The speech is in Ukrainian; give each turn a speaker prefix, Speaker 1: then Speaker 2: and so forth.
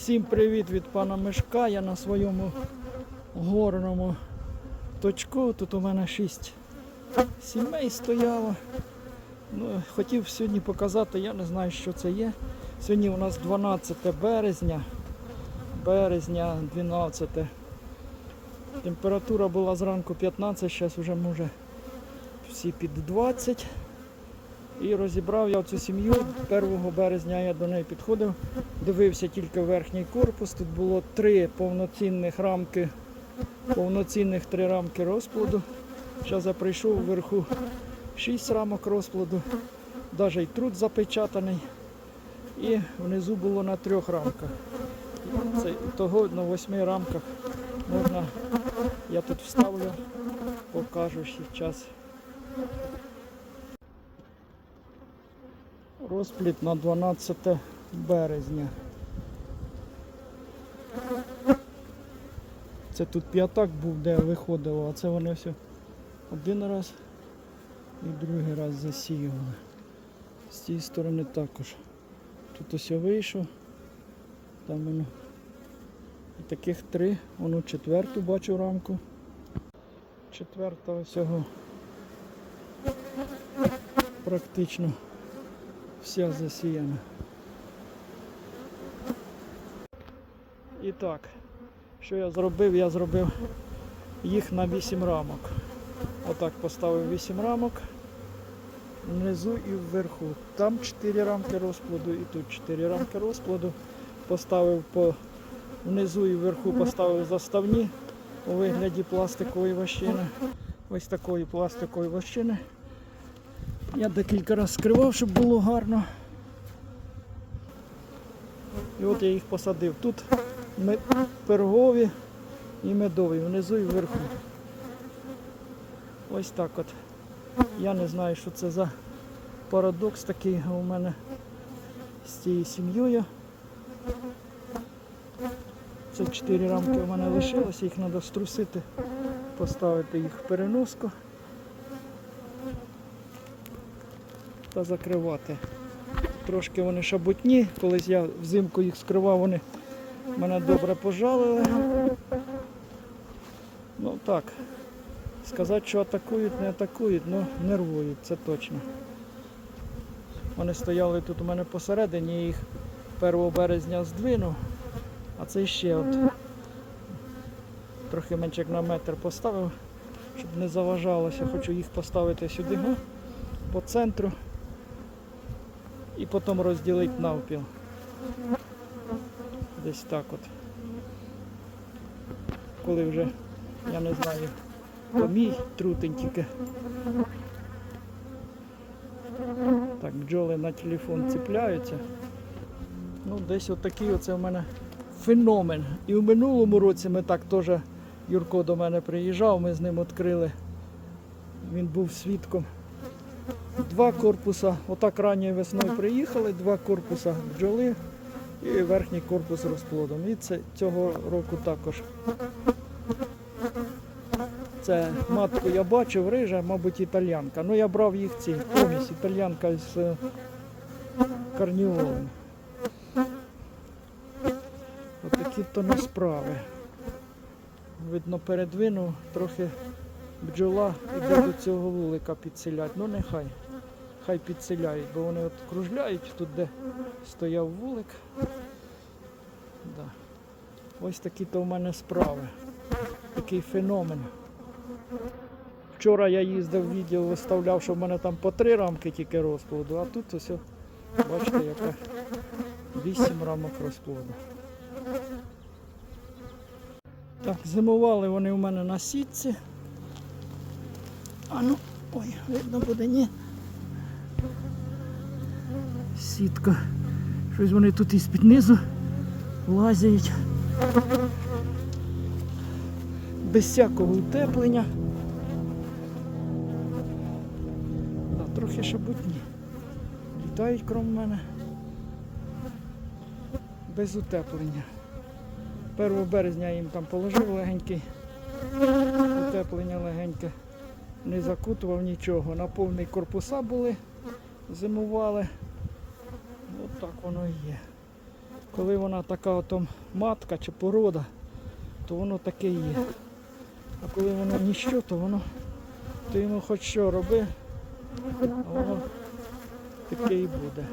Speaker 1: Всім привіт від пана Мишка. Я на своєму горному точку. Тут у мене шість сімей стояло. Ну, хотів сьогодні показати, я не знаю, що це є. Сьогодні у нас 12 березня. Березня 12. Температура була зранку 15, зараз вже може всі під 20. І розібрав я цю сім'ю. 1 березня я до неї підходив, дивився тільки верхній корпус. Тут було три повноцінних рамки, повноцінних три рамки розплоду. Зараз я прийшов вверху 6 рамок розплоду, навіть труд запечатаний. І внизу було на трьох рамках. Це того на восьми рамках можна, я тут вставлю, покажу ще час. Розпліт на 12 березня. Це тут п'ятак був, де виходило, а це вони все один раз і другий раз засіювали. З цієї сторони також. Тут ось я вийшов, там воно. І таких три, воно четверту бачу рамку. Четверта всього практично вся засіяна. І так, що я зробив? Я зробив їх на 8 рамок. Отак поставив 8 рамок внизу і вверху. Там 4 рамки розплоду і тут 4 рамки розплоду. Поставив по внизу і вверху поставив заставні у вигляді пластикової вощини. Ось такої пластикової вощини. Я декілька разів скривав, щоб було гарно. І от я їх посадив. Тут пирогові і медові, внизу і вверху. Ось так от. Я не знаю, що це за парадокс такий у мене з цією сім'єю. Це чотири рамки у мене лишилося, їх треба струсити, поставити їх в переноску та закривати. Трошки вони шабутні, колись я взимку їх скривав, вони мене добре пожалили. Ну так, сказати, що атакують, не атакують, ну нервують, це точно. Вони стояли тут у мене посередині, я їх 1 березня здвинув, а це ще от трохи менше як на метр поставив, щоб не заважалося. Хочу їх поставити сюди по центру і потім розділити навпіл. Десь так от. Коли вже, я не знаю, то мій трутень тільки. Так, бджоли на телефон цепляються. Ну, десь отакий оце в мене феномен. І в минулому році ми так теж Юрко до мене приїжджав, ми з ним відкрили. Він був свідком. Два корпуса, отак ранньою весною приїхали, два корпуса бджоли і верхній корпус розплодом. І це цього року також. Це матку я бачив, рижа, мабуть, італянка. Ну я брав їх ці помість, італянка з карніволом. Отакі то на справи. Видно, передвинув, трохи бджола іде до цього вулика підселять. Ну нехай. Хай підселяють, бо вони от кружляють тут, де стояв вулик. Да. Ось такі то в мене справи. Такий феномен. Вчора я їздив відео, виставляв, що в мене там по три рамки тільки розплоду, а тут ось, бачите, яка вісім рамок розплоду. Так, зимували вони у мене на сітці. А ну, ой, видно буде, ні. Сітка. Щось вони тут із під низу лазять. Без всякого утеплення. Да, трохи шабутні. Літають крім мене. Без утеплення. 1 березня їм там положив легенький. Утеплення легеньке. Не закутував нічого. На корпуса були, зимували. От так воно і є. Коли вона така ото матка чи порода, то воно таке є. А коли воно ніщо, то воно ти йому хоч що роби, а воно таке і буде.